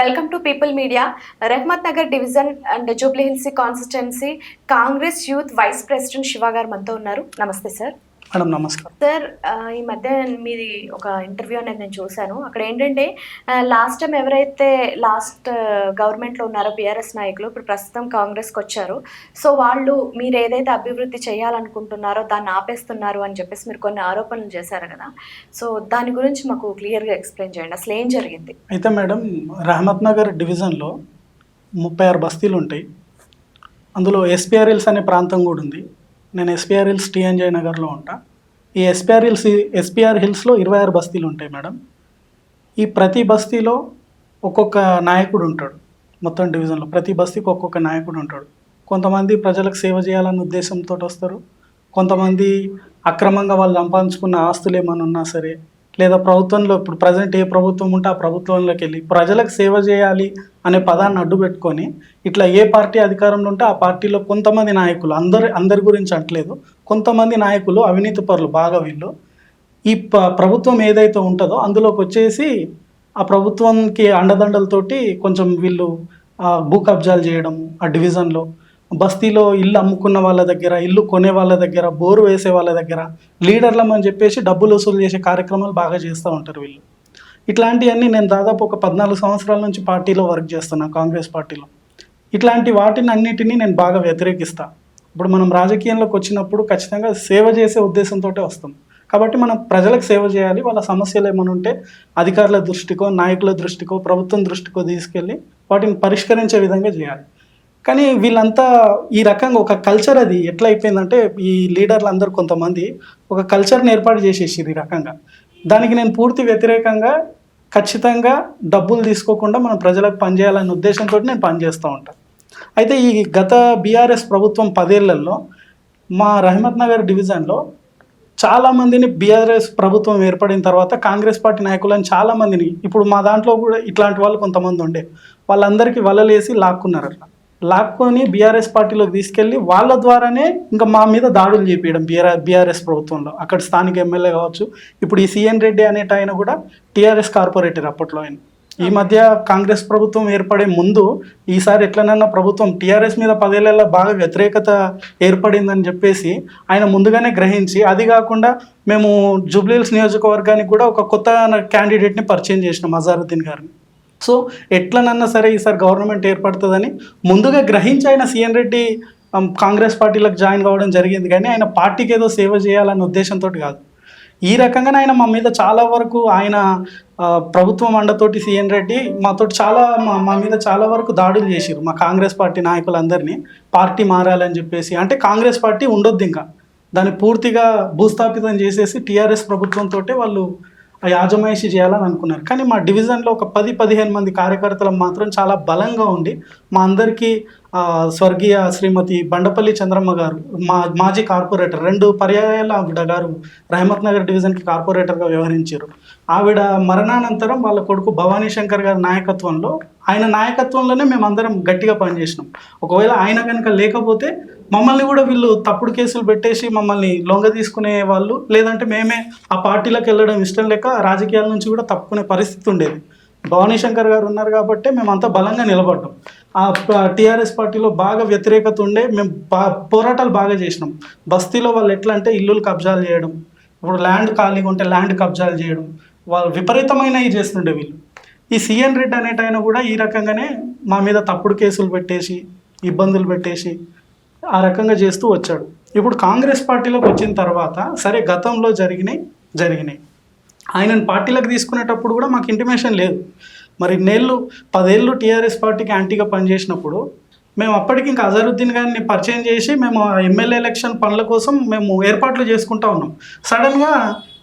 Welcome to people media Rehmat Nagar division and జూబ్లీహిల్సీ constituency Congress youth vice president Shiva గారు మనతో ఉన్నారు. నమస్తే sir madam నమస్కారం. Sir ఈ మధ్య మీది ఒక ఇంటర్వ్యూ అనేది నేను చూశాను. అక్కడ ఏంటంటే లాస్ట్ టైం ఎవరైతే లాస్ట్ గవర్నమెంట్లో ఉన్నారో బీఆర్ఎస్ నాయకులు ఇప్పుడు ప్రస్తుతం కాంగ్రెస్కి వచ్చారు. సో వాళ్ళు మీరు ఏదైతే అభివృద్ధి చేయాలనుకుంటున్నారో దాన్ని ఆపేస్తున్నారు అని చెప్పేసి మీరు కొన్ని ఆరోపణలు చేశారు కదా. సో దాని గురించి మాకు క్లియర్గా ఎక్స్ప్లెయిన్ చేయండి. అసలు ఏం జరిగింది? అయితే మేడం రహమత్ నగర్ డివిజన్లో ముప్పై ఆరు బస్తీలు ఉంటాయి. అందులో ఎస్పీఆర్ హిల్స్ అనే ప్రాంతం కూడా ఉంది. నేను ఎస్పీఆర్ హిల్స్ టీఎన్జే నగర్లో ఉంటా. ఈ ఎస్పీఆర్ హిల్స్ ఎస్పీఆర్ హిల్స్లో ఇరవై ఆరు బస్తీలు ఉంటాయి మేడం. ఈ ప్రతి బస్తీలో ఒక్కొక్క నాయకుడు ఉంటాడు మొత్తం డివిజన్లో. ప్రతి బస్తీకి ఒక్కొక్క నాయకుడు ఉంటాడు. కొంతమంది ప్రజలకు సేవ చేయాలన్న ఉద్దేశంతో వస్తారు. కొంతమంది అక్రమంగా వాళ్ళు సంపాదించుకున్న ఆస్తులు ఏమైనా ఉన్నా సరే లేదా ప్రభుత్వంలో ఇప్పుడు ప్రజెంట్ ఏ ప్రభుత్వం ఉంటే ఆ ప్రభుత్వంలోకి వెళ్ళి ప్రజలకు సేవ చేయాలి అనే పదాన్ని అడ్డు పెట్టుకొని ఇట్లా ఏ పార్టీ అధికారంలో ఉంటే ఆ పార్టీలో కొంతమంది నాయకులు అందరి అందరి గురించి అంటలేదు కొంతమంది నాయకులు అవినీతి పరులు బాగా వీళ్ళు. ఈ ప- ప్రభుత్వం ఏదైతే ఉంటుందో అందులోకి వచ్చేసి ఆ ప్రభుత్వంకి అండదండలతోటి కొంచెం వీళ్ళు భూ కబ్జాలు చేయడము ఆ డివిజన్లో బస్తీలో ఇల్లు అమ్ముకున్న వాళ్ళ దగ్గర ఇల్లు కొనే వాళ్ళ దగ్గర బోరు వేసే వాళ్ళ దగ్గర లీడర్లమని చెప్పేసి డబ్బులు వసూలు చేసే కార్యక్రమాలు బాగా చేస్తూ ఉంటారు వీళ్ళు. ఇట్లాంటివన్నీ నేను దాదాపు ఒక పద్నాలుగు సంవత్సరాల నుంచి పార్టీలో వర్క్ చేస్తున్నా కాంగ్రెస్ పార్టీలో. ఇట్లాంటి వాటిని అన్నిటినీ నేను బాగా వ్యతిరేకిస్తా. ఇప్పుడు మనం రాజకీయంలోకి వచ్చినప్పుడు ఖచ్చితంగా సేవ చేసే ఉద్దేశంతో వస్తాం. కాబట్టి మనం ప్రజలకు సేవ చేయాలి వాళ్ళ సమస్యలు ఏమైనా ఉంటే అధికారుల దృష్టికో నాయకుల దృష్టికో ప్రభుత్వం దృష్టికో తీసుకెళ్ళి వాటిని పరిష్కరించే విధంగా చేయాలి. కానీ వీళ్ళంతా ఈ రకంగా ఒక కల్చర్ అది ఎట్లా అయిపోయిందంటే ఈ లీడర్లు అందరూ కొంతమంది ఒక కల్చర్ని ఏర్పాటు చేసేసారు ఈ రకంగా. దానికి నేను పూర్తి వ్యతిరేకంగా ఖచ్చితంగా డబ్బులు తీసుకోకుండా మనం ప్రజలకు పనిచేయాలనే ఉద్దేశంతో నేను పనిచేస్తూ ఉంటాను అయితే ఈ గత బీఆర్ఎస్ ప్రభుత్వం పదేళ్ళలో మా రహమత్ నగర్ డివిజన్లో చాలామందిని బీఆర్ఎస్ ప్రభుత్వం ఏర్పడిన తర్వాత కాంగ్రెస్ పార్టీ నాయకులను చాలామందిని ఇప్పుడు మా దాంట్లో కూడా ఇట్లాంటి వాళ్ళు కొంతమంది ఉండే వాళ్ళందరికీ వలలేసి లాక్కున్నారు అట్లా లాక్కొని బీఆర్ఎస్ పార్టీలోకి తీసుకెళ్ళి వాళ్ళ ద్వారానే ఇంకా మా మీద దాడులు చేపించడం బీఆర్ బీఆర్ఎస్ ప్రభుత్వంలో. అక్కడ స్థానిక ఎమ్మెల్యే కావచ్చు. ఇప్పుడు ఈ సిఎన్ రెడ్డి అనేట ఆయన కూడా టీఆర్ఎస్ కార్పొరేటర్ అప్పట్లో ఆయన. ఈ మధ్య కాంగ్రెస్ ప్రభుత్వం ఏర్పడే ముందు ఈసారి ఎట్లనన్నా ప్రభుత్వం టీఆర్ఎస్ మీద పదేళ్ళలో బాగా వ్యతిరేకత ఏర్పడిందని చెప్పేసి ఆయన ముందుగానే గ్రహించి అది కాకుండా మేము జూబ్లీహిల్స్ నియోజకవర్గానికి కూడా ఒక కొత్త క్యాండిడేట్ని పరిచయం చేసినాం అజారుద్దీన్ గారిని. సో ఎట్లనన్నా సరే ఈసారి గవర్నమెంట్ ఏర్పడుతుందని ముందుగా గ్రహించి ఆయన సీఎన్ రెడ్డి కాంగ్రెస్ పార్టీలకు జాయిన్ కావడం జరిగింది. కానీ ఆయన పార్టీకి ఏదో సేవ చేయాలనే ఉద్దేశంతో కాదు. ఈ రకంగానే ఆయన మా మీద చాలా వరకు ఆయన ప్రభుత్వం అండతోటి సీఎన్ రెడ్డి మాతో చాలా మా మా మీద చాలా వరకు దాడులు చేసిరు మా కాంగ్రెస్ పార్టీ నాయకులందరినీ. పార్టీ మారాలని చెప్పేసి అంటే కాంగ్రెస్ పార్టీ ఉండొద్దు ఇంకా. దాన్ని పూర్తిగా భూస్థాపితం చేసేసి టీఆర్ఎస్ ప్రభుత్వంతో వాళ్ళు యాజమాయిషి చేయాలని అనుకున్నారు. కానీ మా డివిజన్లో ఒక పది పదిహేను మంది కార్యకర్తలు మాత్రం చాలా బలంగా ఉండి మా అందరికీ స్వర్గీయ శ్రీమతి బండపల్లి చంద్రమ్మ గారు మా మాజీ కార్పొరేటర్ రెండు పర్యాయాల ఆవిడ గారు రహమత్ నగర్ డివిజన్కి కార్పొరేటర్గా వ్యవహరించారు. ఆవిడ మరణానంతరం వాళ్ళ కొడుకు భవానీ శంకర్ గారి నాయకత్వంలో ఆయన నాయకత్వంలోనే మేము అందరం గట్టిగా పనిచేసినాం. ఒకవేళ ఆయన కనుక లేకపోతే మమ్మల్ని కూడా వీళ్ళు తప్పుడు కేసులు పెట్టేసి మమ్మల్ని లొంగ తీసుకునే వాళ్ళు లేదంటే మేమే ఆ పార్టీలకు వెళ్ళడం ఇష్టం లేక రాజకీయాల నుంచి కూడా తప్పుకునే పరిస్థితి ఉండేది. భవానీ శంకర్ గారు ఉన్నారు కాబట్టి మేము అంత బలంగా నిలబడ్డాం. ఆ టీఆర్ఎస్ పార్టీలో బాగా వ్యతిరేకత ఉండే మేము బా పోరాటాలు బాగా చేసినాం. బస్తీలో వాళ్ళు ఎట్లా అంటే ఇల్లులు కబ్జాలు చేయడం ఇప్పుడు ల్యాండ్ ఖాళీగా ఉంటే ల్యాండ్ కబ్జాలు చేయడం వాళ్ళు విపరీతమైనవి చేస్తుండే వీళ్ళు. ఈ సిఎన్ రెడ్డి అనేటైన కూడా ఈ రకంగానే మా మీద తప్పుడు కేసులు పెట్టేసి ఇబ్బందులు పెట్టేసి ఆ రకంగా చేస్తూ వచ్చాడు. ఇప్పుడు కాంగ్రెస్ పార్టీలోకి వచ్చిన తర్వాత సరే గతంలో జరిగినాయి జరిగినాయి. ఆయనను పార్టీలకు తీసుకునేటప్పుడు కూడా మాకు ఇంటిమేషన్ లేదు. మరి నేళ్ళు పదేళ్ళు టీఆర్ఎస్ పార్టీకి యాంటీగా పనిచేసినప్పుడు మేము అప్పటికి ఇంకా అజరుద్దీన్ గారిని పరిచయం చేసి మేము ఎమ్మెల్యే ఎలక్షన్ పనుల కోసం మేము ఏర్పాట్లు చేసుకుంటా ఉన్నాం. సడన్గా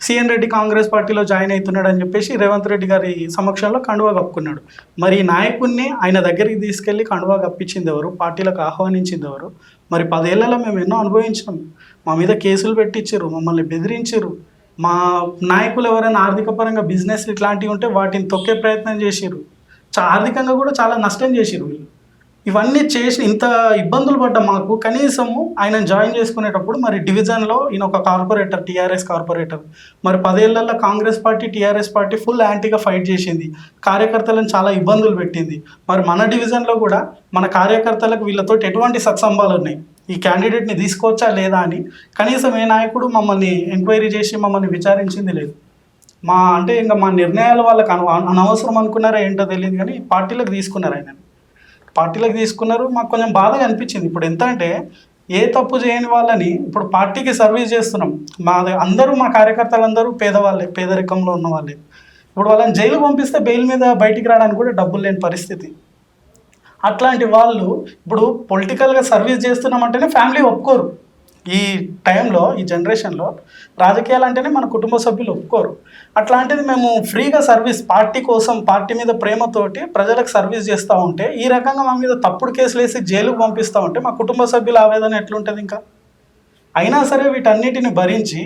సిఎన్ రెడ్డి కాంగ్రెస్ పార్టీలో జాయిన్ అవుతున్నాడు అని చెప్పేసి రేవంత్ రెడ్డి గారి సమక్షంలో కండువా కప్పుకున్నాడు. మరి ఈ నాయకుడిని ఆయన దగ్గరికి తీసుకెళ్ళి కండువా కప్పించింది ఎవరు? పార్టీలకు ఆహ్వానించింది ఎవరు? మరి పదేళ్ళలో మేము ఎన్నో అనుభవించినాం. మా మీద కేసులు పెట్టించారు మమ్మల్ని బెదిరించారు. మా నాయకులు ఎవరైనా ఆర్థిక పరంగా బిజినెస్ ఇట్లాంటివి ఉంటే వాటిని తొక్కే ప్రయత్నం చేసిర్రు. ఆర్థికంగా కూడా చాలా నష్టం చేసిర్రు వీళ్ళు. ఇవన్నీ చేసి ఇంత ఇబ్బందులు పడ్డ మాకు కనీసము ఆయన జాయిన్ చేసుకునేటప్పుడు మరి డివిజన్లో ఈయన ఒక కార్పొరేటర్ టీఆర్ఎస్ కార్పొరేటర్. మరి పదేళ్ళలో Congress party TRS party full యాంటీగా fight చేసింది. కార్యకర్తలను చాలా ఇబ్బందులు పెట్టింది. మరి మన డివిజన్లో కూడా మన కార్యకర్తలకు వీళ్ళతో ఎటువంటి సత్సంభాలు ఉన్నాయి? ఈ క్యాండిడేట్ని తీసుకోవచ్చా లేదా అని కనీసం ఏ నాయకుడు మమ్మల్ని ఎంక్వైరీ చేసి మమ్మల్ని విచారించింది లేదు. మా అంటే ఇంకా మా నిర్ణయాలు వాళ్ళకి అనవసరం అనుకున్నారా ఏంటో తెలియదు కానీ పార్టీలకు తీసుకున్నారు ఆయన పార్టీలకు తీసుకున్నారు. మాకు కొంచెం బాధగా అనిపించింది. ఇప్పుడు ఎంత అంటే ఏ తప్పు చేయని వాళ్ళని ఇప్పుడు పార్టీకి సర్వీస్ చేస్తున్నాం. మా అందరూ మా కార్యకర్తలందరూ పేదవాళ్ళే పేదరికంలో ఉన్న వాళ్ళే. ఇప్పుడు వాళ్ళని జైలు పంపిస్తే బెయిల్ మీద బయటికి రావడానికి కూడా డబ్బులు లేని పరిస్థితి. అట్లాంటి వాళ్ళు ఇప్పుడు పొలిటికల్గా సర్వీస్ చేస్తున్నామంటేనే ఫ్యామిలీ ఒప్పుకోరు. ఈ టైంలో ఈ జనరేషన్లో రాజకీయాలు అంటేనే మన కుటుంబ సభ్యులు ఒప్పుకోరు. అట్లాంటిది మేము ఫ్రీగా సర్వీస్ పార్టీ కోసం పార్టీ మీద ప్రేమతోటి ప్రజలకు సర్వీస్ చేస్తూ ఉంటే ఈ రకంగా మా మీద తప్పుడు కేసులు వేసి జైలుకు పంపిస్తూ ఉంటే మా కుటుంబ సభ్యుల ఆవేదన ఎట్లుంటుంది ఇంకా? అయినా సరే వీటన్నిటిని భరించి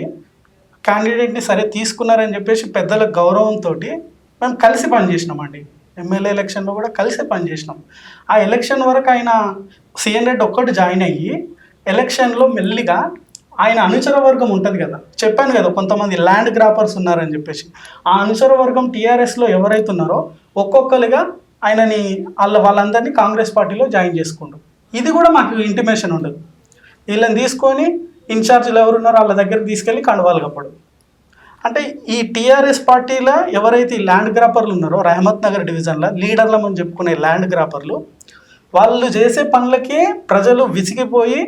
క్యాండిడేట్ని సరే తీసుకున్నారని చెప్పేసి పెద్దల గౌరవంతో మేము కలిసి పనిచేసినామండి. ఎమ్మెల్యే ఎలక్షన్లో కూడా కలిసి పనిచేసినాం. ఆ ఎలక్షన్ వరకు ఆయన సీఎన్ రెడ్డి ఒక్కటి జాయిన్ అయ్యి ఎలక్షన్లో మెల్లిగా ఆయన అనుచర వర్గం ఉంటుంది కదా. చెప్పాను కదా కొంతమంది ల్యాండ్ గ్రాపర్స్ ఉన్నారని చెప్పేసి. ఆ అనుచర వర్గం టీఆర్ఎస్లో ఎవరైతే ఉన్నారో ఒక్కొక్కరిగా ఆయనని వాళ్ళ వాళ్ళందరినీ కాంగ్రెస్ పార్టీలో జాయిన్ చేసుకుండు ఇది కూడా మాకు ఇంటిమేషన్ ఉండదు. వీళ్ళని తీసుకొని ఇన్ఛార్జీలు ఎవరున్నారో వాళ్ళ దగ్గర తీసుకెళ్ళి కండువాలు కప్పడు. అంటే ఈ టీఆర్ఎస్ పార్టీలో ఎవరైతే ఈ ల్యాండ్ గ్రాపర్లు ఉన్నారో రహమత్ నగర్ డివిజన్లో లీడర్లమని చెప్పుకునే ల్యాండ్ గ్రాపర్లు వాళ్ళు చేసే పనులకి ప్రజలు విసిగిపోయి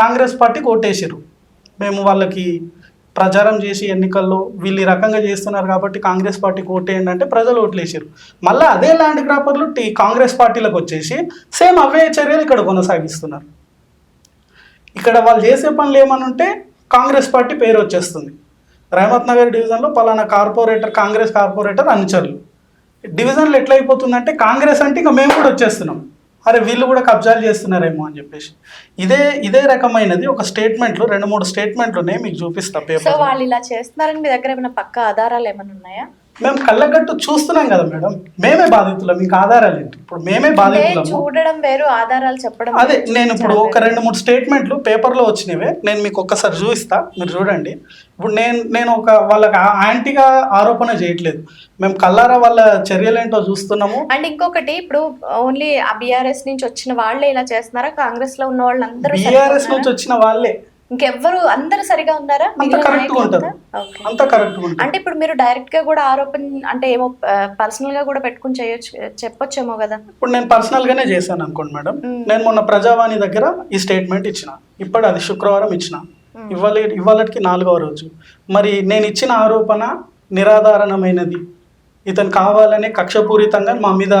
కాంగ్రెస్ పార్టీకి ఓటేసారు మేము వాళ్ళకి ప్రచారం చేసి ఎన్నికల్లో వీళ్ళు ఈ రకంగా చేస్తున్నారు కాబట్టి కాంగ్రెస్ పార్టీకి ఓటేయండి అంటే ప్రజలు ఓట్లేసారు మళ్ళీ అదే ల్యాండ్ గ్రాపర్లు టీ కాంగ్రెస్ పార్టీలకు వచ్చేసి సేమ్ అవే చర్యలు ఇక్కడ కొనసాగిస్తున్నారు. ఇక్కడ వాళ్ళు చేసే పనులు ఏమనుంటే కాంగ్రెస్ పార్టీ పేరు వచ్చేస్తుంది. రహమత్ నగర్ డివిజన్లో పలానా కార్పొరేటర్ కాంగ్రెస్ కార్పొరేటర్ అనుచరులు. డివిజన్లు ఎట్లయిపోతుందంటే కాంగ్రెస్ అంటే ఇంకా మేము కూడా వచ్చేస్తున్నాం. అరే వీళ్ళు కూడా కబ్జాలు చేస్తున్నారేమో అని చెప్పేసి. ఇదే ఇదే రకమైనది ఒక స్టేట్మెంట్లు రెండు మూడు స్టేట్మెంట్లు మీకు చూపిస్తా పేపర్ వాళ్ళు ఇలా చేస్తున్నారని మీ దగ్గర ఏమైనా పక్క ఆధారాలు ఏమైనా ఉన్నాయా? మేము కళ్ళగట్టు చూస్తున్నాం కదా మేడం. మేమే బాధితులం మీకు ఆధారాలు ఏంటి? ఇప్పుడు మేమే అంటే బాధితులము చూడడం వేరు ఆధారాలు చెప్పడం అదే. నేను ఇప్పుడు ఒక రెండు మూడు స్టేట్మెంట్లు పేపర్లో వచ్చినవే. నేను మీకు ఒక్కసారి చూపిస్తా మీరు చూడండి. ఇప్పుడు నేను నేను ఒక వాళ్ళకి యాంటీగా ఆరోపణ చేయట్లేదు. మేము కల్లారా వాళ్ళ చర్యలు ఏంటో చూస్తున్నాము. అండ్ ఇంకొకటి ఇప్పుడు ఓన్లీ బీఆర్ఎస్ నుంచి వచ్చిన వాళ్ళే ఇలా చేస్తున్నారా? కాంగ్రెస్లో ఉన్న వాళ్ళందరూ బీఆర్ఎస్ నుంచి? వచ్చిన వాళ్ళే. ఇంకెవ్వరు అందరూ సరిగా ఉన్నారా? అంత ఉంటారు. అంటే ఇప్పుడు మీరు డైరెక్ట్గా కూడా ఆరోపణ అంటే ఏమో పర్సనల్గా కూడా పెట్టుకుని చేయొచ్చు చెప్పొచ్చేమో కదా. ఇప్పుడు నేను పర్సనల్గానే చేశాను అనుకోండి మేడం. నేను మొన్న ప్రజావాణి దగ్గర ఈ స్టేట్మెంట్ ఇచ్చిన. ఇప్పుడు అది శుక్రవారం ఇచ్చిన. ఇవాళ ఇవాళకి నాలుగవ రోజు. మరి నేను ఇచ్చిన ఆరోపణ నిరాధారణమైనది. ఇతను కావాలనే కక్షపూరితంగా మా మీద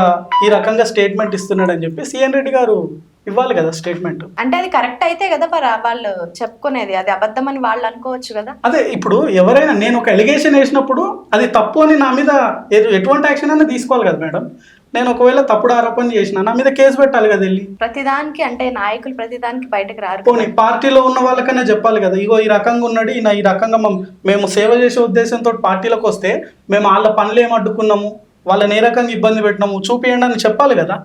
ఈ రకంగా స్టేట్మెంట్ ఇస్తున్నాడని చెప్పి సిఎన్ రెడ్డి గారు ఇవ్వాలి కదా స్టేట్మెంట్ అంటే అది కరెక్ట్ అయితే కదా మరి వాళ్ళు చెప్పుకునేది? అది అబద్ధం అని వాళ్ళు అనుకోవచ్చు కదా? అదే ఇప్పుడు ఎవరైనా నేను ఒక ఎలిగేషన్ వేసినప్పుడు అది తప్పు అని నా మీద ఎటు- ఎటువంటి యాక్షన్ అయినా తీసుకోవాలి కదా మేడం. నేను ఒకవేళ తప్పుడు ఆరోపణ చేసిన నా మీద కేసు పెట్టాలి కదా వెళ్ళి. ప్రతిదానికి అంటే నాయకులు ప్రతిదానికి బయటకు రారు పోనీ పార్టీలో ఉన్న వాళ్ళకన్నా చెప్పాలి కదా ఇగో ఈ రకంగా ఉన్నాడు ఈయన ఈ రకంగా మమ్- మేము సేవ చేసే ఉద్దేశంతో పార్టీలకు వస్తే మేము వాళ్ళ పనులు ఏం అడ్డుకున్నాము? వాళ్ళని ఏ రకంగా ఇబ్బంది పెట్టినాము? చూపియండి అని చెప్పాలి కదా.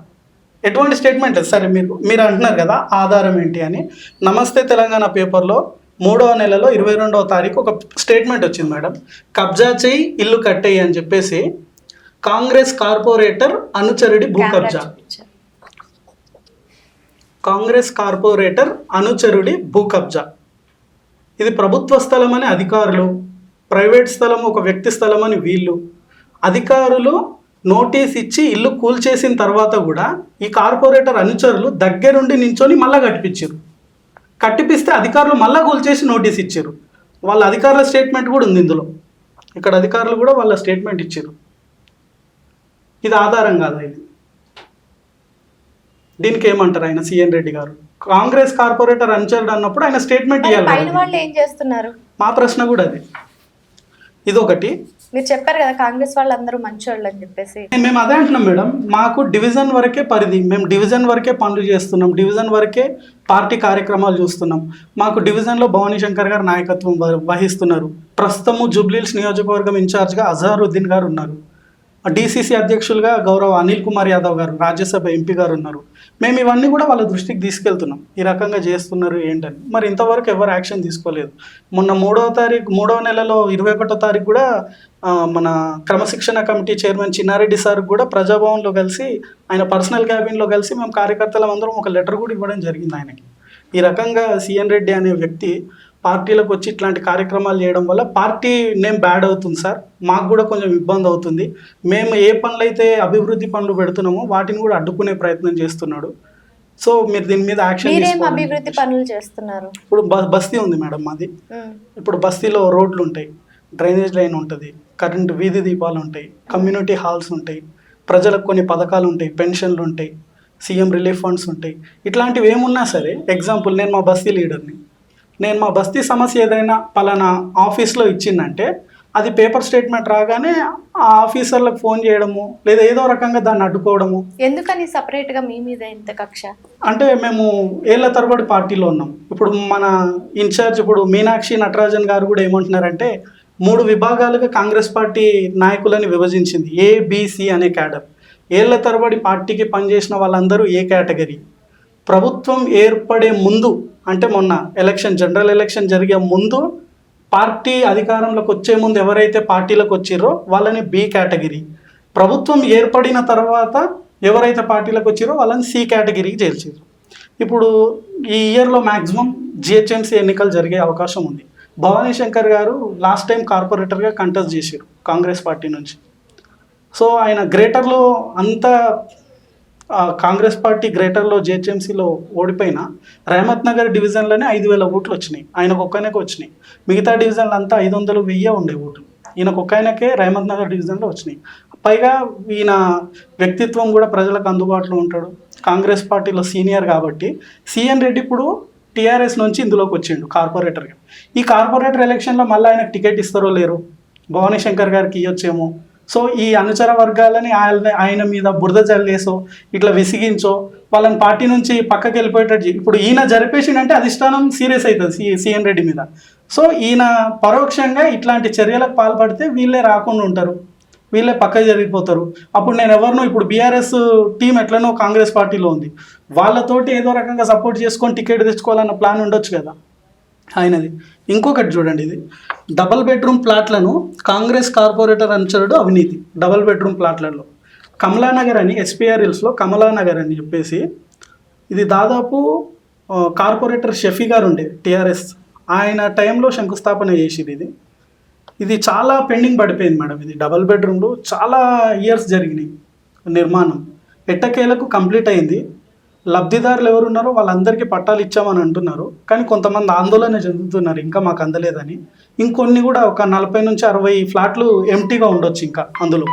ఎటువంటి స్టేట్మెంట్ సరే మీరు మీరు అంటున్నారు కదా ఆధారం ఏంటి అని. నమస్తే తెలంగాణ పేపర్లో మూడవ నెలలో ఇరవై రెండవ తారీఖు ఒక స్టేట్మెంట్ వచ్చింది మేడం. కబ్జా చేయి ఇల్లు కట్టేయి అని చెప్పేసి కాంగ్రెస్ కార్పొరేటర్ అనుచరుడి భూ కబ్జా. కాంగ్రెస్ కార్పొరేటర్ అనుచరుడి భూ కబ్జా. ఇది ప్రభుత్వ స్థలం అని అధికారులు ప్రైవేట్ స్థలం ఒక వ్యక్తి స్థలం అని వీళ్ళు. అధికారులు నోటీస్ ఇచ్చి ఇల్లు కూల్చేసిన తర్వాత కూడా ఈ కార్పొరేటర్ అనుచరులు దగ్గరుండి నించొని మళ్ళా కట్టిపించారు కట్టిపిస్తే అధికారులు మళ్ళా కూల్చేసి నోటీస్ ఇచ్చారు వాళ్ళ అధికారుల స్టేట్మెంట్ కూడా ఉంది ఇందులో. ఇక్కడ అధికారులు కూడా వాళ్ళ స్టేట్మెంట్ ఇచ్చారు ఇది ఆధారం కాదా ఇది? దీనికి ఏమంటారు ఆయన సిఎన్ రెడ్డి గారు? కాంగ్రెస్ కార్పొరేటర్ అనుచరుడు అన్నప్పుడు ఆయన స్టేట్మెంట్ ఇవ్వాలి మా ప్రశ్న కూడా అది. ఇది ఒకటి మీరు చెప్పారు కదా కాంగ్రెస్ వాళ్ళందరూ మంచోళ్ళు అని చెప్పేసి మేము అదే అంటున్నాం మేడం. మాకు డివిజన్ వరకే పరిధి. మేము డివిజన్ వరకే పనులు చేస్తున్నాం. డివిజన్ వరకే పార్టీ కార్యక్రమాలు చూస్తున్నాం. మాకు డివిజన్లో భవానీ శంకర్ గారు నాయకత్వం వహిస్తున్నారు. ప్రస్తుతము జూబ్లీల్స్ నియోజకవర్గం ఇన్ఛార్జ్గా అజహరుద్దీన్ గారు ఉన్నారు. డిసిసి అధ్యక్షులుగా గౌరవ అనిల్ కుమార్ యాదవ్ గారు రాజ్యసభ ఎంపీ గారు ఉన్నారు. మేము ఇవన్నీ కూడా వాళ్ళ దృష్టికి తీసుకెళ్తున్నాం. ఈ రకంగా చేస్తున్నారు ఏంటని. మరి ఇంతవరకు ఎవరు యాక్షన్ తీసుకోలేదు. మొన్న మూడవ తారీఖు మూడవ నెలలో ఇరవై ఒకటో తారీఖు కూడా మన క్రమశిక్షణ కమిటీ చైర్మన్ చిన్నారెడ్డి సార్ కూడా ప్రజాభవన్లో కలిసి ఆయన పర్సనల్ క్యాబిన్లో కలిసి మేము కార్యకర్తలం అందరం ఒక లెటర్ కూడా ఇవ్వడం జరిగింది ఆయనకి. ఈ రకంగా సిఎన్ రెడ్డి అనే వ్యక్తి పార్టీలకు వచ్చి ఇట్లాంటి కార్యక్రమాలు చేయడం వల్ల పార్టీ నేమ్ బ్యాడ్ అవుతుంది సార్. మాకు కూడా కొంచెం ఇబ్బంది అవుతుంది. మేము ఏ పనులు అయితే అభివృద్ధి పనులు పెడుతున్నామో వాటిని కూడా అడ్డుకునే ప్రయత్నం చేస్తున్నాడు. సో మీరు దీని మీద యాక్షన్ అభివృద్ధి. పనులు చేస్తున్నారు? ఇప్పుడు బస్తీ ఉంది మేడం మాది. ఇప్పుడు బస్తీలో రోడ్లు ఉంటాయి. డ్రైనేజ్ లైన్ ఉంటుంది. కరెంటు వీధి దీపాలు ఉంటాయి. కమ్యూనిటీ హాల్స్ ఉంటాయి. ప్రజలకు కొన్ని పథకాలు ఉంటాయి. పెన్షన్లు ఉంటాయి. సీఎం రిలీఫ్ ఫండ్స్ ఉంటాయి. ఇట్లాంటివి ఏమున్నా సరే ఎగ్జాంపుల్ నేను మా బస్తీ లీడర్ని. నేను మా బస్తీ సమస్య ఏదైనా పలానా ఆఫీస్లో ఇచ్చిందంటే అది పేపర్ స్టేట్మెంట్ రాగానే ఆ ఆఫీసర్లకు ఫోన్ చేయడము లేదా ఏదో రకంగా దాన్ని అడ్డుకోవడము. ఎందుకని సపరేట్గా మీ మీద ఇంత కక్ష? అంటే మేము ఏళ్ళ తరబడి పార్టీలో ఉన్నాం. ఇప్పుడు మన ఇన్ఛార్జ్ ఇప్పుడు మీనాక్షి నటరాజన్ గారు కూడా ఏమంటున్నారంటే మూడు విభాగాలుగా కాంగ్రెస్ పార్టీ నాయకులని విభజించింది. ఏ బిసి అనే క్యాడర్. ఏళ్ళ తరబడి పార్టీకి పనిచేసిన వాళ్ళందరూ ఏ కేటగిరీ? ప్రభుత్వం ఏర్పడే ముందు అంటే మొన్న ఎలక్షన్ జనరల్ ఎలక్షన్ జరిగే ముందు పార్టీ అధికారంలోకి వచ్చే ముందు ఎవరైతే పార్టీలకు వచ్చిర్రో వాళ్ళని బి కేటగిరీ. ప్రభుత్వం ఏర్పడిన తర్వాత ఎవరైతే పార్టీలకు వచ్చిరో వాళ్ళని సి కేటగిరీకి చేర్చారు ఇప్పుడు ఈ ఇయర్లో మ్యాక్సిమం జిహెచ్ఎంసీ ఎన్నికలు జరిగే అవకాశం ఉంది. భవానీ శంకర్ గారు లాస్ట్ టైం కార్పొరేటర్గా కంటెస్ట్ చేశారు కాంగ్రెస్ పార్టీ నుంచి. సో ఆయన గ్రేటర్లో అంత కాంగ్రెస్ పార్టీ గ్రేటర్లో జేహెచ్ఎంసీలో ఓడిపోయిన రహమత్ నగర్ డివిజన్లోనే ఐదు వేల ఓట్లు వచ్చినాయి. ఆయనకు ఒక్కనకే వచ్చినాయి. మిగతా డివిజన్లు అంతా ఐదు వందలు వెయ్యి ఉండే ఓట్లు. ఈయనకు ఒక్క ఆయనకే రహమత్ నగర్ డివిజన్లో వచ్చినాయి. పైగా ఈయన వ్యక్తిత్వం కూడా ప్రజలకు అందుబాటులో ఉంటాడు. కాంగ్రెస్ పార్టీలో సీనియర్ కాబట్టి సిఎన్ రెడ్డి ఇప్పుడు టీఆర్ఎస్ నుంచి ఇందులోకి వచ్చిండు కార్పొరేటర్గా. ఈ కార్పొరేటర్ ఎలక్షన్లో మళ్ళీ ఆయనకు టికెట్ ఇస్తారో లేరు? భవానీ శంకర్ గారికి ఇవ్వచ్చేమో సో ఈ అనుచర వర్గాలని ఆయన ఆయన మీద బురద జల్లేసో ఇట్లా విసిగించో వాళ్ళని పార్టీ నుంచి పక్కకి వెళ్ళిపోయేటట్టు ఇప్పుడు ఈయన జరిపేసిండంటే అధిష్టానం సీరియస్ అవుతుంది సి సిఎన్ రెడ్డి మీద. సో ఈయన పరోక్షంగా ఇట్లాంటి చర్యలకు పాల్పడితే వీళ్ళే రాకుండా ఉంటారు. వీళ్ళే పక్క జరిగిపోతారు. అప్పుడు నేను ఎవరినో ఇప్పుడు బీఆర్ఎస్ టీం ఎట్లనో కాంగ్రెస్ పార్టీలో ఉంది. వాళ్ళతోటి ఏదో రకంగా సపోర్ట్ చేసుకొని టికెట్ తెచ్చుకోవాలన్న ప్లాన్ ఉండొచ్చు కదా. ఆయనది. ఇంకొకటి చూడండి ఇది. డబల్ బెడ్రూమ్ ప్లాట్లను కాంగ్రెస్ కార్పొరేటర్ అనుచరుడు అవినీతి. Double bedroom ప్లాట్లలో. కమలానగర్ అని ఎస్పీఆర్ హిల్స్లో కమలానగర్ అని చెప్పేసి ఇది దాదాపు కార్పొరేటర్ షఫీ గారు ఉండే టీఆర్ఎస్. ఆయన టైంలో శంకుస్థాపన చేసిరు ఇది. ఇది చాలా పెండింగ్ పడిపోయింది మేడం ఇది. డబల్ బెడ్రూమ్లు చాలా ఇయర్స్ జరిగినాయి. నిర్మాణం. ఎట్టకేలకు కంప్లీట్ అయింది. లబ్ధిదారులు ఎవరు ఉన్నారో వాళ్ళందరికీ పట్టాలు ఇచ్చామని అంటున్నారు. కానీ కొంతమంది ఆందోళన చెందుతున్నారు. ఇంకా మాకు అందలేదని. ఇంకొన్ని కూడా ఒక నలభై నుంచి అరవై ఫ్లాట్లు ఎంటీగా ఉండొచ్చు ఇంకా అందులో.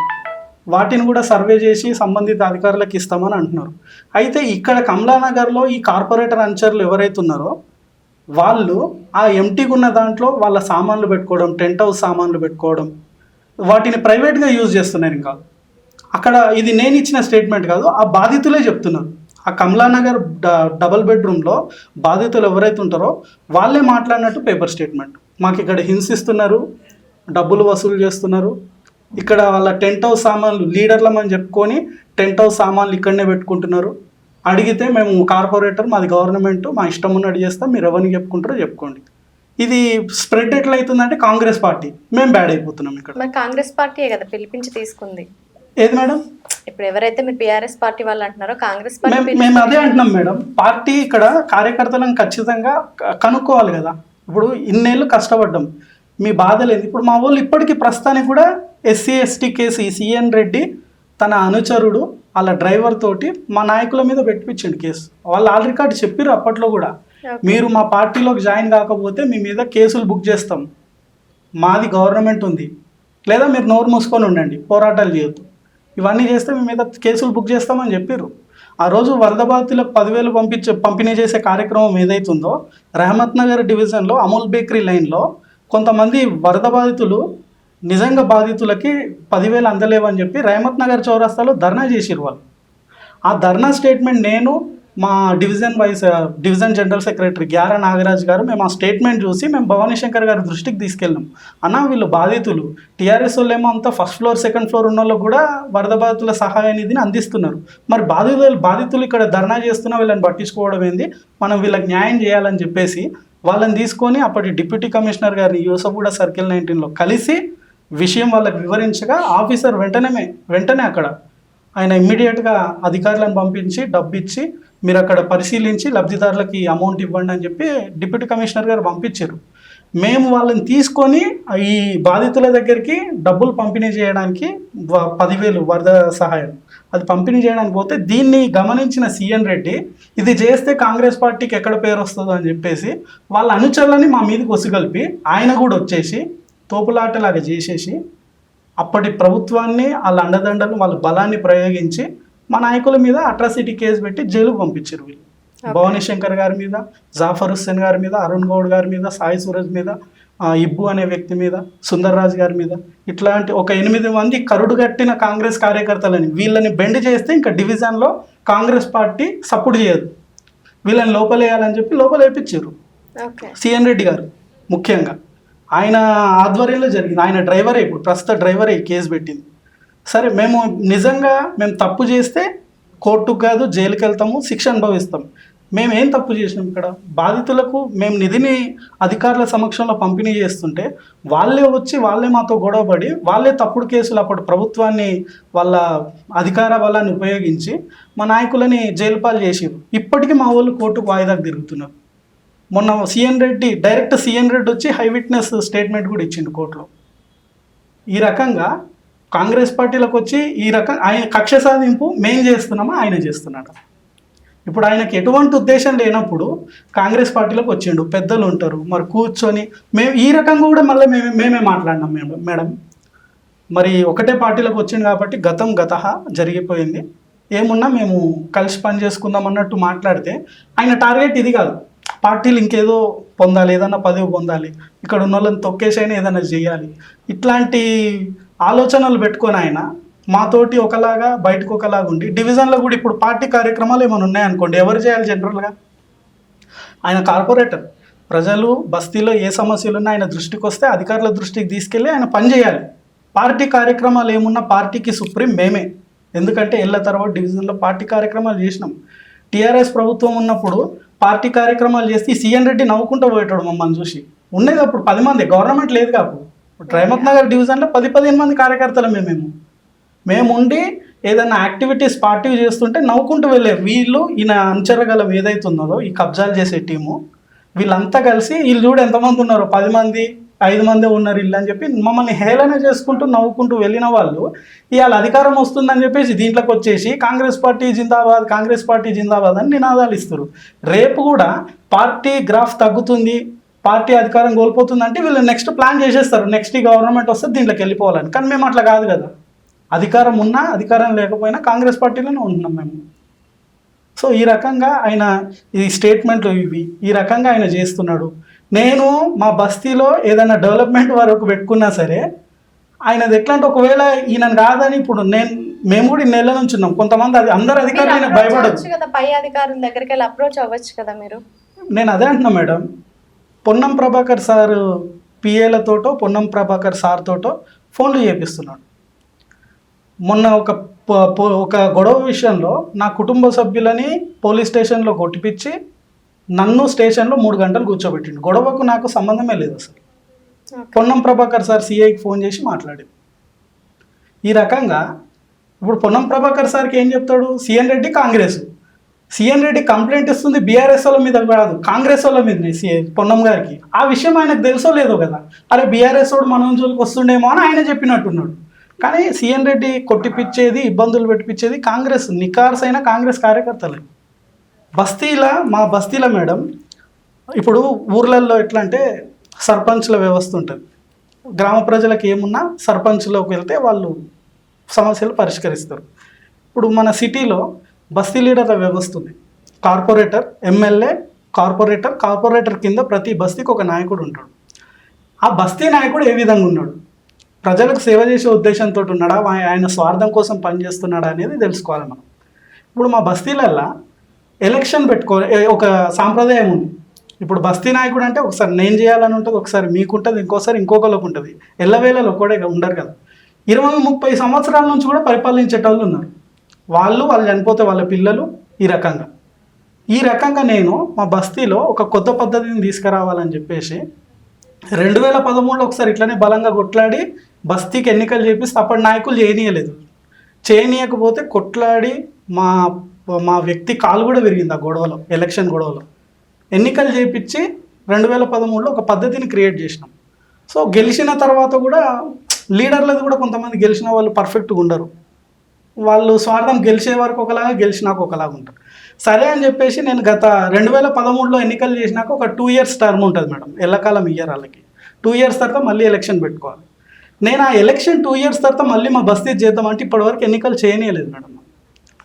వాటిని కూడా సర్వే చేసి సంబంధిత అధికారులకు ఇస్తామని అంటున్నారు. అయితే ఇక్కడ కమలానగర్లో ఈ కార్పొరేటర్ అంచర్లు ఎవరైతే ఉన్నారో వాళ్ళు ఆ ఎంటీగా ఉన్న దాంట్లో వాళ్ళ సామాన్లు పెట్టుకోవడం టెంట్ హౌస్ సామాన్లు పెట్టుకోవడం వాటిని ప్రైవేట్గా యూజ్ చేస్తున్నారు ఇంకా. అక్కడ ఇది నేను ఇచ్చిన స్టేట్మెంట్ కాదు ఆ బాధితులే చెప్తున్నారు. ఆ కమలానగర్ డ- డబల్ బెడ్రూమ్లో బాధితులు ఎవరైతే ఉంటారో వాళ్ళే మాట్లాడినట్టు పేపర్ స్టేట్మెంట్. మాకు ఇక్కడ హింసిస్తున్నారు డబ్బులు వసూలు చేస్తున్నారు. ఇక్కడ వాళ్ళ టెంట్ హౌస్ సామాన్లు లీడర్లమని చెప్పుకొని టెంట్ హౌస్ సామాన్లు ఇక్కడనే పెట్టుకుంటున్నారు. అడిగితే మేము కార్పొరేటర్ మాది గవర్నమెంట్ మా ఇష్టం ఉన్నట్టు చేస్తాం మీరు ఎవరిని చెప్పుకుంటారో చెప్పుకోండి. ఇది స్ప్రెడ్ ఎట్లయితుందంటే కాంగ్రెస్ పార్టీ. మేము బ్యాడ్ అయిపోతున్నాం ఇక్కడ. కాంగ్రెస్ పార్టీయే కదా పిలిపించి తీసుకుంది. ఏది మేడం? ఇప్పుడు ఎవరైతే మీరు బీఆర్ఎస్ పార్టీ వాళ్ళు అంటున్నారో కాంగ్రెస్ పార్టీ మేము అదే అంటున్నాం మేడం. పార్టీ ఇక్కడ కార్యకర్తలను ఖచ్చితంగా కనుక్కోవాలి కదా. ఇప్పుడు ఇన్నేళ్ళు కష్టపడ్డాం. మీ బాధ లేదు ఇప్పుడు మా వాళ్ళు ఇప్పటికీ ప్రస్తుతానికి కూడా ఎస్సీ ఎస్టీ కేసు ఈ సిఎన్ రెడ్డి తన అనుచరుడు వాళ్ళ డ్రైవర్ తోటి మా నాయకుల మీద పెట్టిపించండి కేసు. వాళ్ళు ఆల్ రికార్డ్ చెప్పారు అప్పట్లో కూడా. మీరు మా పార్టీలోకి జాయిన్ కాకపోతే మీ మీద కేసులు బుక్ చేస్తాం. మాది గవర్నమెంట్ ఉంది. లేదా మీరు నోరు మూసుకొని ఉండండి. పోరాటాలు చేయొద్దు. ఇవన్నీ చేస్తే మీ మీద కేసులు బుక్ చేస్తామని చెప్పారు ఆ రోజు వరద బాధితులకు పదివేలు పంపించే పంపిణీ చేసే కార్యక్రమం ఏదైతుందో రహమత్ నగర్ డివిజన్లో అమూల్ బేకరీ లైన్లో కొంతమంది వరద బాధితులు నిజంగా బాధితులకి పదివేలు అందలేవని చెప్పి రహమత్ నగర్ చౌరస్తాలో ధర్నా చేసిరు వాళ్ళు. ఆ ధర్నా స్టేట్మెంట్ నేను మా division vice division general secretary Gyara Nagaraj గారు మేము ఆ స్టేట్మెంట్ చూసి మేము భవానీ శంకర్ గారి దృష్టికి తీసుకెళ్ళాం. అన్న వీళ్ళు బాధితులు. టీఆర్ఎస్ వాళ్ళు ఏమో అంతా ఫస్ట్ ఫ్లోర్ సెకండ్ ఫ్లోర్ ఉన్న వాళ్ళు కూడా వరద బాధితుల సహాయ నిధిని అందిస్తున్నారు. మరి బాధితులు బాధితులు ఇక్కడ ధర్నా చేస్తున్న వీళ్ళని పట్టించుకోవడం ఏంది? మనం వీళ్ళకి న్యాయం చేయాలని చెప్పేసి వాళ్ళని తీసుకొని అప్పటి డిప్యూటీ కమిషనర్ గారిని యూసఫ్గూడ సర్కిల్ నైన్టీన్లో కలిసి విషయం వాళ్ళకి వివరించగా ఆఫీసర్ వెంటనే వెంటనే అక్కడ ఆయన ఇమ్మీడియట్గా అధికారులను పంపించి డబ్బు ఇచ్చి మీరు అక్కడ పరిశీలించి లబ్ధిదారులకి అమౌంట్ ఇవ్వండి అని చెప్పి డిప్యూటీ కమిషనర్ గారు పంపించారు. మేము వాళ్ళని తీసుకొని ఈ బాధితుల దగ్గరికి డబ్బులు పంపిణీ చేయడానికి పదివేలు వరద సహాయం. అది పంపిణీ చేయడానికి పోతే దీన్ని గమనించిన సీఎన్ రెడ్డి ఇది చేస్తే కాంగ్రెస్ పార్టీకి ఎక్కడ పేరు వస్తుందో అని చెప్పేసి వాళ్ళ అనుచరులని మా మీదకి వసిగలిపి ఆయన కూడా వచ్చేసి తోపులాటలాగా చేసేసి అప్పటి ప్రభుత్వాన్ని వాళ్ళ అండదండలు వాళ్ళ బలాన్ని ప్రయోగించి మా నాయకుల మీద అట్రాసిటీ కేసు పెట్టి జైలుకు పంపించారు వీళ్ళు. భవానీ శంకర్ గారి మీద జాఫర్ హుస్సేన్ గారి మీద అరుణ్ గౌడ్ గారి మీద సాయి సూరజ్ మీద ఇబ్బు అనే వ్యక్తి మీద సుందర్రాజ్ గారి మీద ఇట్లాంటి ఒక ఎనిమిది మంది కరుడు కట్టిన కాంగ్రెస్ కార్యకర్తలని వీళ్ళని బెండ్ చేస్తే ఇంకా డివిజన్లో కాంగ్రెస్ పార్టీ సపోర్ట్ చేయదు. వీళ్ళని లోపలేయాలని చెప్పి లోపలేపించారు ఓకే. సిఎన్ రెడ్డి గారు ముఖ్యంగా. ఆయన ఆధ్వర్యంలో జరిగింది. ఆయన డ్రైవరే ఇప్పుడు ప్రస్తుత డ్రైవరే కేసు పెట్టింది. సరే మేము నిజంగా మేము తప్పు చేస్తే కోర్టుకు కాదు జైలుకి వెళ్తాము శిక్ష అనుభవిస్తాం. మేము ఏం తప్పు చేసినాం ఇక్కడ? బాధితులకు మేము నిధిని అధికారుల సమక్షంలో పంపిణీ చేస్తుంటే వాళ్ళే వచ్చి వాళ్ళే మాతో గొడవపడి వాళ్ళే తప్పుడు కేసులు అప్పుడు ప్రభుత్వాన్ని వాళ్ళ అధికార బలాన్ని ఉపయోగించి మా నాయకులని జైలు పాలు చేసారు. ఇప్పటికీ మా వాళ్ళు కోర్టుకు వాయిదాకు తిరుగుతున్నారు. మొన్న CN Reddy direct CN Reddy వచ్చి హై విట్నెస్ స్టేట్మెంట్ కూడా ఇచ్చిండు కోర్టులో. ఈ రకంగా కాంగ్రెస్ పార్టీలకు వచ్చి ఈ రకం ఆయన కక్ష సాధింపు మేం చేస్తున్నామా ఆయన చేస్తున్నాడు? ఇప్పుడు ఆయనకి ఎటువంటి ఉద్దేశం లేనప్పుడు కాంగ్రెస్ పార్టీలోకి వచ్చిండు పెద్దలు ఉంటారు మరి కూర్చొని మేము ఈ రకంగా కూడా మళ్ళీ మేమే మేమే మాట్లాడినాం మేము మేడం. మరి ఒకటే పార్టీలోకి వచ్చింది కాబట్టి గతం గత జరిగిపోయింది. ఏమున్నా మేము కలిసి పని చేసుకుందాం అన్నట్టు మాట్లాడితే ఆయన టార్గెట్ ఇది కాదు. పార్టీలు ఇంకేదో పొందాలి ఏదన్నా పదవి పొందాలి ఇక్కడ ఉన్న వాళ్ళని తొక్కేసైనా ఏదైనా చేయాలి. ఇట్లాంటి ఆలోచనలు పెట్టుకొని ఆయన మాతోటి ఒకలాగా బయటకు ఒకలాగా ఉండి డివిజన్లో కూడా ఇప్పుడు పార్టీ కార్యక్రమాలు ఏమైనా ఉన్నాయనుకోండి ఎవరు చేయాలి జనరల్గా? ఆయన కార్పొరేటర్. ప్రజలు బస్తీలో ఏ సమస్యలు ఉన్నా ఆయన దృష్టికి వస్తే అధికారుల దృష్టికి తీసుకెళ్ళి ఆయన పని చేయాలి. పార్టీ కార్యక్రమాలు ఏమున్నా పార్టీకి సుప్రీం మేమే. ఎందుకంటే ఏళ్ళ తర్వాత డివిజన్లో పార్టీ కార్యక్రమాలు చేసినాం. టీఆర్ఎస్ ప్రభుత్వం ఉన్నప్పుడు పార్టీ కార్యక్రమాలు చేస్తే సీఎన్ రెడ్డి నవ్వుకుంటూ పోయేటాడు మమ్మల్ని చూసి. ఉండేది అప్పుడు పది మంది గవర్నమెంట్ లేదు కాపు. రైమత్ నగర్ డివిజన్లో పది పదిహేను మంది కార్యకర్తలు మేము. మేము ఉండి ఏదైనా యాక్టివిటీస్ పార్టీ చేస్తుంటే నవ్వుకుంటూ వెళ్ళే వీళ్ళు ఈయన అంచరగలం ఏదైతే ఉన్నదో ఈ కబ్జాలు చేసే టీము వీళ్ళంతా కలిసి వీళ్ళు చూడు ఎంతమంది ఉన్నారు పది మంది ఐదు మంది ఉన్నారు ఇల్లు అని చెప్పి మమ్మల్ని హేళన చేసుకుంటూ నవ్వుకుంటూ వెళ్ళిన వాళ్ళు ఇవాళ అధికారం వస్తుందని చెప్పేసి దీంట్లోకి వచ్చేసి కాంగ్రెస్ పార్టీ జిందాబాద్ కాంగ్రెస్ పార్టీ జిందాబాద్ అని నినాదాలు ఇస్తారు రేపు కూడా పార్టీ గ్రాఫ్ తగ్గుతుంది పార్టీ అధికారం కోల్పోతుందంటే వీళ్ళు నెక్స్ట్ ప్లాన్ చేసేస్తారు. నెక్స్ట్ ఈ గవర్నమెంట్ వస్తే దీంట్లోకి వెళ్ళిపోవాలని. కానీ మేము అట్లా కాదు కదా. అధికారం ఉన్నా అధికారం లేకపోయినా కాంగ్రెస్ పార్టీలోనే ఉంటున్నాం మేము. సో ఈ రకంగా ఆయన ఈ స్టేట్మెంట్లు ఇవి. ఈ రకంగా ఆయన చేస్తున్నాడు. నేను మా బస్తీలో ఏదైనా డెవలప్మెంట్ వరకు పెట్టుకున్నా సరే ఆయనది ఎట్లా అంటే ఒకవేళ ఈయన కాదని ఇప్పుడు నేను మేము కూడా నెల నుంచి ఉన్నాం. కొంతమంది అది అందరు అధికారులు ఆయన అవ్వచ్చు కదా పై అధికారుల దగ్గరికి వెళ్ళి అప్రోచ్ అవ్వచ్చు కదా మీరు? నేను అదే అంటున్నా మేడం. పొన్నం ప్రభాకర్ సార్ పిఏలతోటో పొన్నం ప్రభాకర్ సార్ తోటో ఫోన్లు చేపిస్తున్నాడు. మొన్న ఒక ఒక గొడవ విషయంలో నా కుటుంబ సభ్యులని పోలీస్ స్టేషన్లో కొట్టిపించి నన్ను స్టేషన్లో మూడు గంటలు కూర్చోబెట్టిండు. గొడవకు నాకు సంబంధమే లేదు అసలు. పొన్నం ప్రభాకర్ సార్ సిఐకి ఫోన్ చేసి మాట్లాడింది. ఈ రకంగా ఇప్పుడు పొన్నం ప్రభాకర్ సార్కి ఏం చెప్తాడు? సిఎన్ రెడ్డి కాంగ్రెస్. సిఎన్ రెడ్డి కంప్లైంట్ ఇస్తుంది బీఆర్ఎస్ వాళ్ళ మీద కాదు కాంగ్రెస్ వాళ్ళ మీద సిఐ పొన్నం గారికి. ఆ విషయం ఆయనకు తెలుసో లేదో కదా. అరే బీఆర్ఎస్ వాడు మన జోలికి వస్తుండేమో అని ఆయన చెప్పినట్టున్నాడు. కానీ సిఎన్ రెడ్డి కొట్టిపిచ్చేది ఇబ్బందులు పెట్టిపించేది కాంగ్రెస్ నికార్స్ అయిన కాంగ్రెస్ కార్యకర్తలే. బస్తీల మా బస్తీల మేడం ఇప్పుడు ఊర్లలో ఎట్లా అంటే సర్పంచ్ల వ్యవస్థ ఉంటుంది. గ్రామ ప్రజలకు ఏమున్నా సర్పంచ్లోకి వెళ్తే వాళ్ళు సమస్యలు పరిష్కరిస్తారు. ఇప్పుడు మన సిటీలో బస్తీ లీడర్ల వ్యవస్థ ఉంది. కార్పొరేటర్ ఎమ్మెల్యే కార్పొరేటర్ కార్పొరేటర్ కింద ప్రతి బస్తీకి ఒక నాయకుడు ఉంటాడు. ఆ బస్తీ నాయకుడు ఏ విధంగా ఉన్నాడు? ప్రజలకు సేవ చేసే ఉద్దేశంతో ఉన్నాడా? ఆయన స్వార్థం కోసం పనిచేస్తున్నాడా అనేది తెలుసుకోవాలి మనం. ఇప్పుడు మా బస్తీలల్లా ఎలక్షన్ పెట్టుకో ఒక సాంప్రదాయం ఉంది. ఇప్పుడు బస్తీ నాయకుడు అంటే ఒకసారి నేను చేయాలని ఉంటుంది ఒకసారి మీకు ఉంటుంది ఇంకోసారి ఇంకొకరికి ఉంటుంది. ఎల్లవేళలో ఒకడే ఉండరు కదా. ఇరవై ముప్పై సంవత్సరాల నుంచి కూడా పరిపాలించేటోళ్ళు ఉన్నారు. వాళ్ళు వాళ్ళు చనిపోతే వాళ్ళ పిల్లలు ఈ రకంగా. ఈ రకంగా నేను మా బస్తీలో ఒక కొత్త పద్ధతిని తీసుకురావాలని చెప్పేసి రెండు వేల పదమూడులో ఒకసారి ఇట్లనే బలంగా కొట్లాడి బస్తీకి ఎన్నికలు చేపిస్తే అప్పటి నాయకులు చేయనీయలేదు. చేయనీయకపోతే కొట్లాడి మా మా వ్యక్తి కాలు కూడా విరిగింది ఆ గొడవలో ఎలక్షన్ గొడవలో. ఎన్నికలు చేపించి రెండు వేల పదమూడులో ఒక పద్ధతిని క్రియేట్ చేసినాం. సో గెలిచిన తర్వాత కూడా లీడర్లది కూడా కొంతమంది గెలిచిన వాళ్ళు పర్ఫెక్ట్గా ఉండరు. వాళ్ళు స్వార్థం గెలిచే వరకు ఒకలాగా గెలిచినాక ఒకలాగా ఉంటారు. సరే అని చెప్పేసి నేను గత రెండు వేల పదమూడులో ఎన్నికలు చేసినాక ఒక టూ ఇయర్స్ టర్మ్ ఉంటుంది మేడం ఎల్లకాలం ఇయర్ వాళ్ళకి. టూ ఇయర్స్ తర్వాత మళ్ళీ ఎలక్షన్ పెట్టుకోవాలి. నేను ఆ ఎలక్షన్ టూ ఇయర్స్ తర్వాత మళ్ళీ మా బస్తీ చేద్దామంటే ఇప్పటివరకు ఎన్నికలు చేయనీయలేదు మేడం.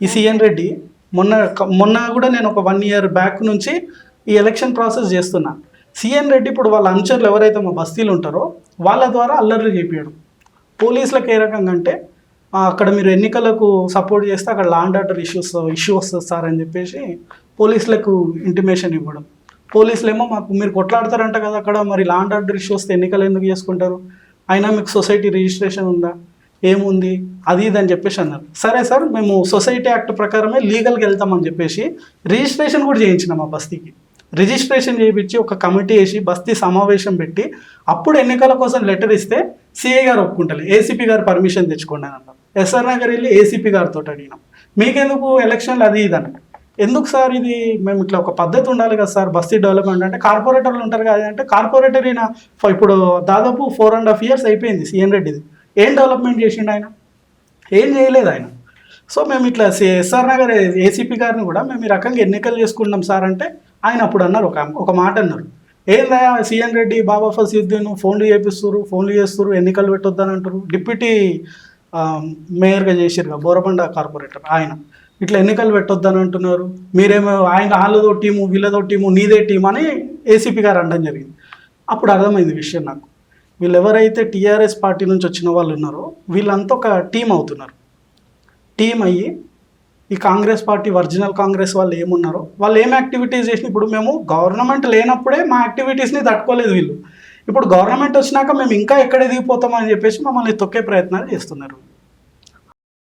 ఈ సిఎన్ రెడ్డి మొన్న మొన్న కూడా నేను ఒక వన్ ఇయర్ బ్యాక్ నుంచి ఈ ఎలక్షన్ ప్రాసెస్ చేస్తున్నా. సిఎన్ రెడ్డి ఇప్పుడు వాళ్ళ అనుచరులు ఎవరైతే మా బస్తీలు ఉంటారో వాళ్ళ ద్వారా అల్లర్లు చేపించడం పోలీసులకు ఏ రకంగా అంటే అక్కడ మీరు ఎన్నికలకు సపోర్ట్ చేస్తే అక్కడ law and order issues issue వస్తుంది సార్ అని చెప్పేసి పోలీసులకు ఇంటిమేషన్ ఇవ్వడం. పోలీసులు ఏమో మాకు మీరు కొట్లాడతారంట కదా అక్కడ మరి లాండ్ ఆర్డర్ ఇష్యూ వస్తే ఎన్నికలు ఎందుకు చేసుకుంటారు? అయినా మీకు సొసైటీ రిజిస్ట్రేషన్ ఉందా? ఏముంది? అది ఇది అని చెప్పేసి అన్నారు. సరే సార్ మేము సొసైటీ యాక్ట్ ప్రకారమే లీగల్కి వెళ్తామని చెప్పేసి రిజిస్ట్రేషన్ కూడా చేయించినాం ఆ బస్తీకి. రిజిస్ట్రేషన్ చేయించి ఒక కమిటీ వేసి బస్తీ సమావేశం పెట్టి అప్పుడు ఎన్నికల కోసం లెటర్ ఇస్తే సిఐ గారు ఒప్పుకుంటారు ఏసీపీ గారు పర్మిషన్ తెచ్చుకోండి అని అన్నారు. ఎస్ఆర్ నగర్ వెళ్ళి ఏసీపీ గారితో అడిగినాం. మీకెందుకు ఎలక్షన్లు అది ఇది అన్నారు ఎందుకు సార్ ఇది? మేము ఇట్లా ఒక పద్ధతి ఉండాలి కదా సార్ బస్తీ డెవలప్మెంట్ అంటే కార్పొరేటర్లు ఉంటారు కదా అంటే కార్పొరేటర్ అయినా ఇప్పుడు దాదాపు ఫోర్ అండ్ హాఫ్ ఇయర్స్ అయిపోయింది సీఎన్ రెడ్డిది. ఏం డెవలప్మెంట్ చేసిండు ఆయన? ఏం చేయలేదు ఆయన. సో మేము ఇట్లా సి- ఎస్ఆర్ నగర్ ఏసీపీ గారిని కూడా మేము ఈ రకంగా ఎన్నికలు చేసుకుంటున్నాం సార్ అంటే ఆయన అప్పుడు అన్నారు ఒక ఒక మాట అన్నారు. ఏందా సీఎన్ రెడ్డి బాబా ఫసీద్దీన్ ఫోన్లు చేపిస్తారు ఫోన్లు చేస్తారు ఎన్నికలు పెట్టొద్దని అంటారు డిప్యూటీ మేయర్గా చేసిరుగా బోరబండ కార్పొరేటర్ ఆయన. ఇట్లా ఎన్నికలు పెట్టొద్దని అంటున్నారు. మీరేమో ఆయన వాళ్ళదో టీము వీళ్ళదో టీము నీదే టీం అని ఏసీపీ గారు అనడం జరిగింది. అప్పుడు అర్థమైంది విషయం నాకు. వీళ్ళు ఎవరైతే టీఆర్ఎస్ పార్టీ నుంచి వచ్చిన వాళ్ళు ఉన్నారో వీళ్ళంతా ఒక టీం అవుతున్నారు. టీం అయ్యి ఈ కాంగ్రెస్ పార్టీ ఒరిజినల్ కాంగ్రెస్ వాళ్ళు ఏమున్నారో వాళ్ళు ఏం యాక్టివిటీస్ చేసిన ఇప్పుడు మేము గవర్నమెంట్ లేనప్పుడే మా యాక్టివిటీస్ని తట్టుకోలేదు వీళ్ళు. ఇప్పుడు గవర్నమెంట్ వచ్చినాక మేము ఇంకా ఎక్కడ దిగిపోతామని చెప్పేసి మమ్మల్ని తొక్కే ప్రయత్నాలు చేస్తున్నారు.